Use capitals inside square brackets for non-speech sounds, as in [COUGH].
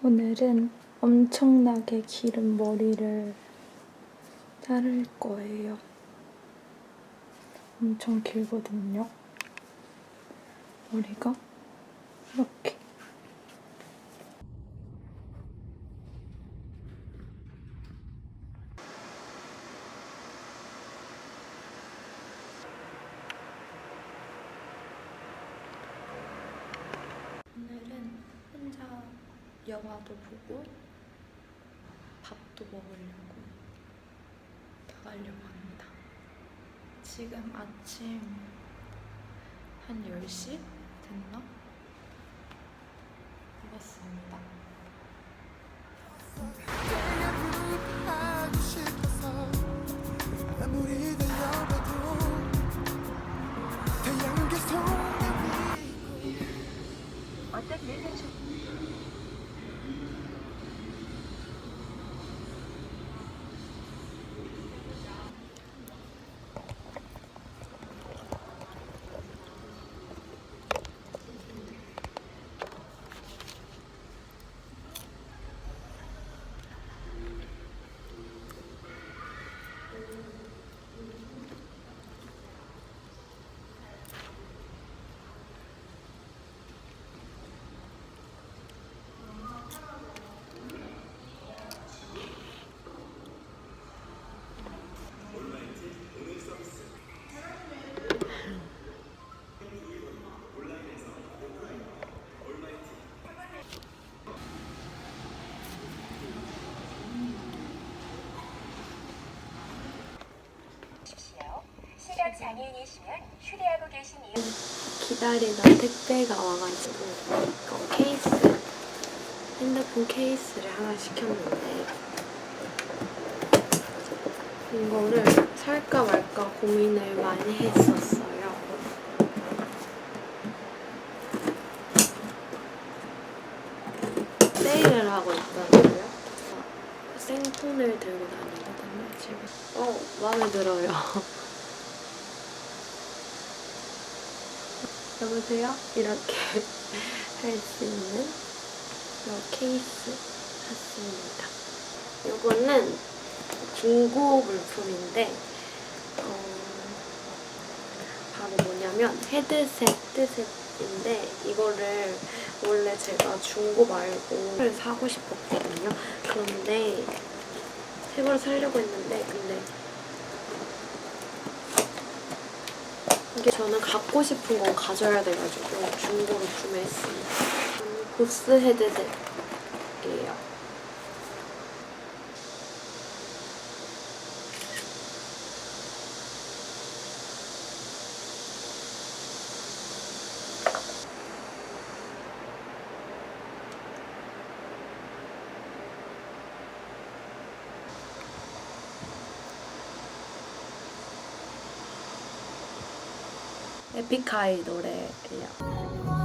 오늘은 엄청나게 기른 머리를 자를 거예요. 엄청 길거든요. 머리가 이렇게. 오늘은 혼자 영화도 보고 밥도 먹으려고 나가려고 합니다. 지금 아침 한 10시 됐나? 먹었습니다. 장애인이시면 휴대하고 계신 이유 기다리던 택배가 와가지고 이거 케이스 핸드폰 케이스를 하나 시켰는데 이거를 살까 말까 고민을 많이 했었어요. 세일을 하고 있더라고요. 생폰을 들고 다니거든요, 지금. 어, 마음에 들어요. [LAUGHS] 여보세요? 이렇게 [LAUGHS] 할 수 있는 이 케이스 샀습니다. 이거는 중고 물품인데 어, 바로 뭐냐면 헤드셋 헤드셋인데 이거를 원래 제가 중고 말고 를 사고 싶었거든요. 그런데 새걸 사려고 했는데 근데 이게 저는 갖고 싶은 건 가져야 돼가지고 중고로 구매했습니다. 음, 보스 헤드셋이에요. 에픽하이 노래예요.